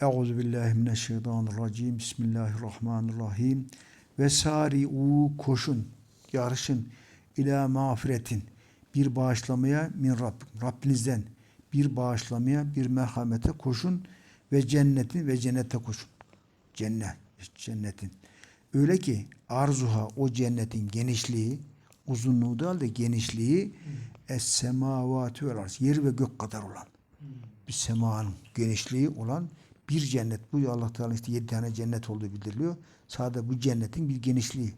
Euzu billahi mineşşeytanirracim. Bismillahirrahmanirrahim. Ve sari'u koşun, yarışın ila mağfiretin bir bağışlamaya min Rabb, Rabbinizden bir bağışlamaya, bir merhamete koşun ve cennetin ve cennete koşun. Cennet, cennetin. Öyle ki arzuha o cennetin genişliği, uzunluğu da halde genişliği es semavatü vel arz. Yer ve gök kadar olan bir semanın genişliği olan bir cennet. Bu Allah Teala işte yedi tane cennet olduğu bildiriliyor. Sadece bu cennetin bir genişliği.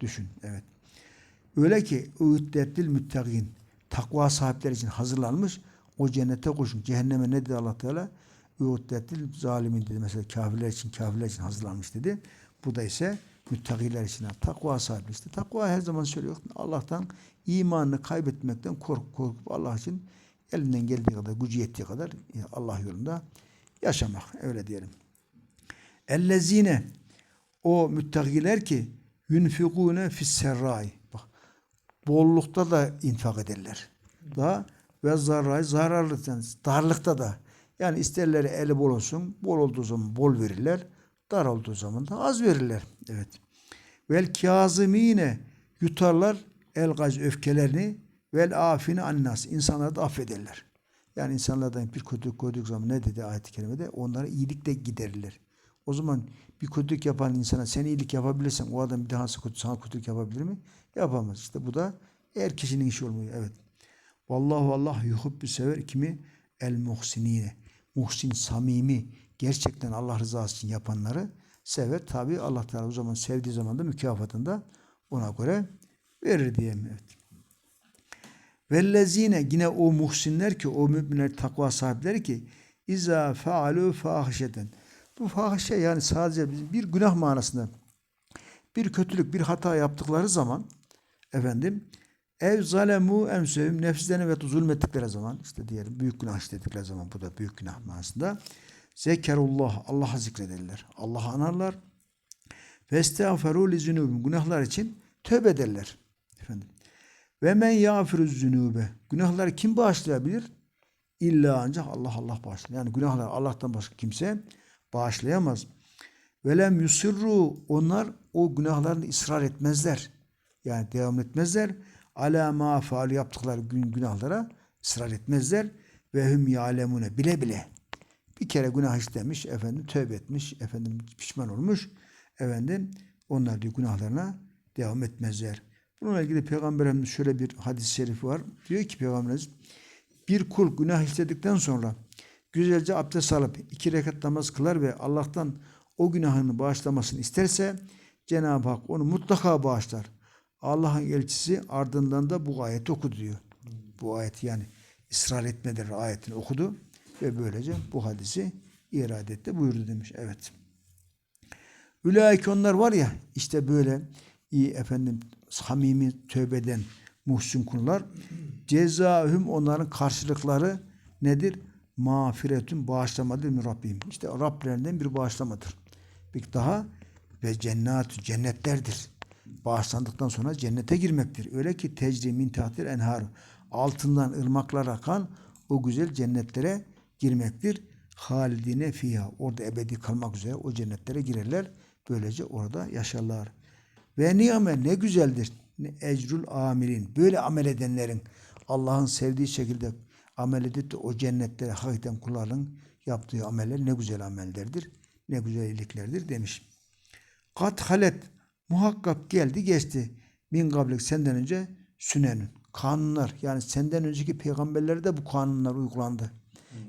Düşün. Evet. Öyle ki üddettil müttegin takva sahipleri için hazırlanmış o cennete koşun. Cehenneme ne dedi Allah Teala? Üddettil zalimin dedi. Mesela kafirler için kafirler için hazırlanmış dedi. Bu da ise müttakiler için takva sahibi işte. Takva her zaman söylüyor. Allah'tan imanını kaybetmekten korkup, korkup Allah için elinden geldiği kadar, gücü yettiği kadar Allah yolunda yaşamak. Öyle diyelim. Ellezine o müttakiler ki yunfikune fisserrai. Bak bollukta da infak ederler. Da ve zarray zararlıktan darlıkta da yani isterleri eli bol olsun bol olduğu zaman bol verirler dar olduğu zaman da az verirler. Evet. Vel kazimine yutarlar el gaz öfkelerini vel afine annas insanları da affederler. Yani insanlardan bir kötülük gördük zaman ne dedi ayet-i kerimede? Onlara iyilikle giderirler. O zaman bir kötülük yapan insana sen iyilik yapabilirsen o adam bir daha sana kötülük yapabilir mi? Yapamaz. İşte bu da eğer kişinin işi olmuyor. Evet. Vallahu Allah yuhubbu sever kimi? El muhsinine. Muhsin, samimi, gerçekten Allah rızası için yapanları sever. Tabi Allah Teala o zaman sevdiği zaman da mükafatını da ona göre verir diyeyim. Evet. Vellezine yine o muhsinler ki o müminler takva sahipleri ki iza faalu fahişeten. Bu fahişe yani sadece bir günah manasında bir kötülük, bir hata yaptıkları zaman efendim ev zalemu emsevim nefslerine ve zulmettikleri zaman işte diyelim büyük günah işledikleri zaman bu da büyük günah manasında zekerullah Allah'a zikrederler. Allah'ı anarlar. Ve estağferu li günahlar için tövbe ederler. Efendim. Ve men yağfiru zunube. Günahları kim bağışlayabilir? İlla ancak Allah Allah bağışlar. Yani günahlar Allah'tan başka kimse bağışlayamaz. Ve lem yusirru onlar o günahlarını ısrar etmezler. Yani devam etmezler. Ala ma faal yaptıkları gün günahlara ısrar etmezler. Ve hüm yalemune bile bile. Bir kere günah işlemiş, efendim tövbe etmiş, efendim pişman olmuş. Efendim onlar diyor günahlarına devam etmezler. Bununla ilgili Peygamber şöyle bir hadis-i şerifi var. Diyor ki Peygamberimiz bir kul günah işledikten sonra güzelce abdest alıp iki rekat namaz kılar ve Allah'tan o günahını bağışlamasını isterse Cenab-ı Hak onu mutlaka bağışlar. Allah'ın elçisi ardından da bu ayeti okudu diyor. Bu ayet yani ısrar etmedir ayetini okudu ve böylece bu hadisi irade etti buyurdu demiş. Evet. Ülaik onlar var ya işte böyle iyi efendim samimi tövbeden muhsin kullar cezahüm onların karşılıkları nedir? Mağfiretün bağışlamadır mı Rabbim? İşte Rablerinden bir bağışlamadır. Bir daha ve cennet cennetlerdir. Bağışlandıktan sonra cennete girmektir. Öyle ki tecri min tahtil enhar altından ırmaklar akan o güzel cennetlere girmektir. Halidine fiha orada ebedi kalmak üzere o cennetlere girerler. Böylece orada yaşarlar. Ve niyame ne güzeldir. Ne ecrul amirin. Böyle amel edenlerin Allah'ın sevdiği şekilde amel edip de o cennetlere hakikaten kulların yaptığı ameller ne güzel amellerdir. Ne güzel iyiliklerdir demiş. Kat halet muhakkak geldi geçti. Min kablik senden önce sünenün. Kanunlar yani senden önceki peygamberlere de bu kanunlar uygulandı.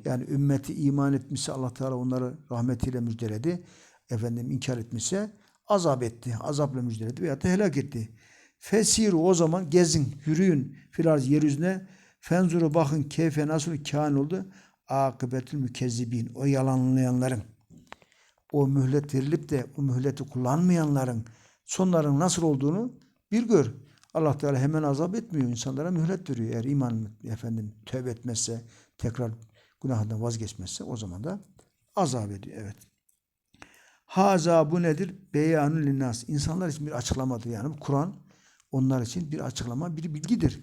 Yani ümmeti iman etmişse Allah Teala onları rahmetiyle müjdeledi. Efendim inkar etmişse azap etti. Azapla müjdeledi veyahut da helak etti. Fesiru o zaman gezin, yürüyün filarz yeryüzüne. Fenzuru bakın keyfe nasıl kâin oldu. Akıbetül mükezzibin. O yalanlayanların. O mühlet verilip de o mühleti kullanmayanların sonların nasıl olduğunu bir gör. Allah Teala hemen azap etmiyor. insanlara mühlet veriyor. Eğer iman efendim tövbe etmezse, tekrar günahından vazgeçmezse o zaman da azap ediyor. Evet. Haza bu nedir? Beyanun linnas. İnsanlar için bir açıklamadır. Yani Kur'an onlar için bir açıklama, bir bilgidir.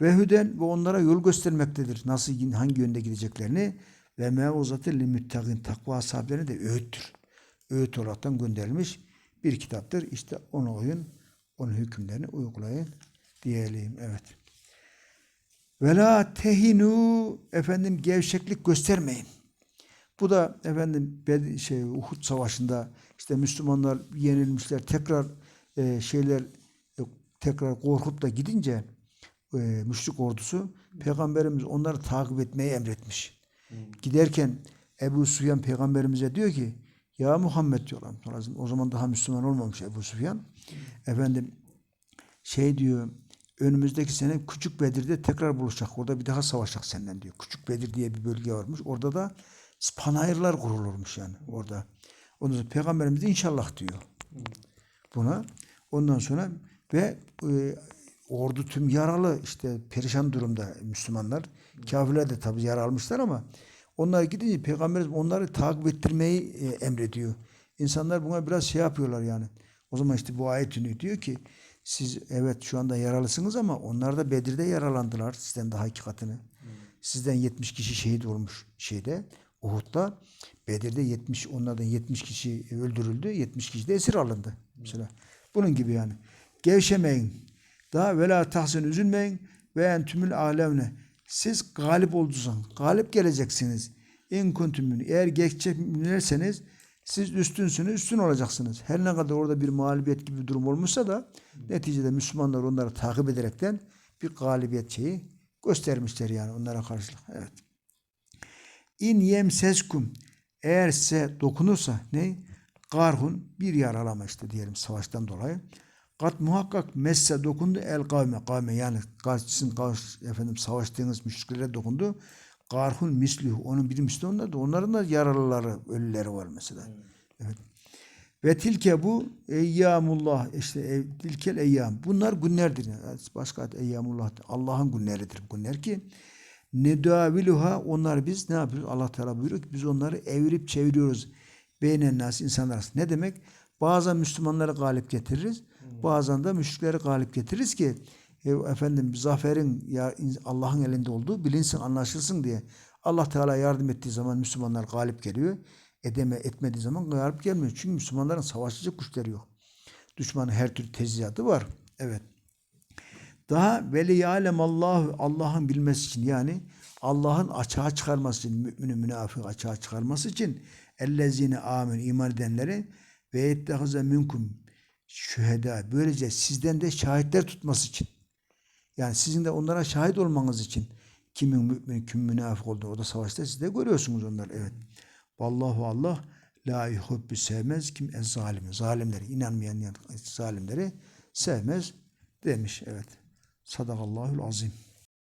Ve hüden ve onlara yol göstermektedir. Nasıl, hangi yönde gideceklerini. Ve mevuzatı li müttegin takva sahiplerine de öğüttür. Öğüt olaraktan gönderilmiş bir kitaptır. İşte onu oyun, onun hükümlerini uygulayın diyelim. Evet. Ve la tehinu efendim gevşeklik göstermeyin. Bu da efendim şey Uhud savaşında işte Müslümanlar yenilmişler tekrar e, şeyler e, tekrar korkup da gidince e, müşrik ordusu peygamberimiz onları takip etmeyi emretmiş. Giderken Ebu Süfyan peygamberimize diyor ki ya Muhammed diyorlar. O zaman daha Müslüman olmamış Ebu Süfyan. Efendim şey diyor önümüzdeki sene Küçük Bedir'de tekrar buluşacak. Orada bir daha savaşacak senden diyor. Küçük Bedir diye bir bölge varmış. Orada da panayırlar kurulurmuş yani orada. Ondan sonra Peygamberimiz inşallah diyor buna. Ondan sonra ve e, ordu tüm yaralı işte perişan durumda Müslümanlar. Kafirler de tabii yara almışlar ama onlar gidince Peygamberimiz onları takip ettirmeyi e, emrediyor. İnsanlar buna biraz şey yapıyorlar yani. O zaman işte bu ayet iniyor. Diyor ki siz evet şu anda yaralısınız ama onlar da Bedir'de yaralandılar sizden daha iki katını. Sizden 70 kişi şehit olmuş şeyde Uhud'da. Bedir'de 70 onlardan 70 kişi öldürüldü. 70 kişi de esir alındı. Mesela. Bunun gibi yani. Gevşemeyin. Daha vela tahsin üzülmeyin ve entümül alemne. Siz galip oldunuz. Galip geleceksiniz. En kuntum Eğer geçecekseniz siz üstünsünüz, üstün olacaksınız. Her ne kadar orada bir mağlubiyet gibi bir durum olmuşsa da neticede Müslümanlar onları takip ederekten bir galibiyet şeyi göstermişler yani onlara karşılık. Evet. İn yemseskum eğer size dokunursa ne? Garhun bir yaralama işte diyelim savaştan dolayı. Kat muhakkak messe dokundu el kavme kavme yani sizin karşı- efendim savaştığınız müşriklere dokundu. Garhun mislihu onun bir misli onlar da onların da yaralıları ölüleri var mesela. Evet. Ve tilke bu eyyamullah işte ev, tilkel eyyam. Bunlar günlerdir. Başka eyyamullah. Allah'ın günleridir günler ki nedaviluha onlar biz ne yapıyoruz? Allah Teala buyuruyor ki biz onları evirip çeviriyoruz. Beynen nas insanlar arasında. Ne demek? Bazen Müslümanları galip getiririz. Bazen de müşrikleri galip getiririz ki e, efendim zaferin ya Allah'ın elinde olduğu bilinsin, anlaşılsın diye. Allah Teala yardım ettiği zaman Müslümanlar galip geliyor. Edeme etmediği zaman galip gelmiyor. Çünkü Müslümanların savaşçı güçleri yok. Düşmanın her türlü tezziatı var. Evet. Daha veli yalem Allah Allah'ın bilmesi için yani Allah'ın açığa çıkarması için müminin münafık açığa çıkarması için ellezine amin iman edenleri ve yettehaze minkum şüheda böylece sizden de şahitler tutması için yani sizin de onlara şahit olmanız için kimin mümin kimin münafık olduğunu orada savaşta siz de görüyorsunuz onları evet. Vallahu Allah la yuhibbu sevmez kim ez zalimi zalimleri inanmayan zalimleri sevmez demiş evet. Sadakallahul azim.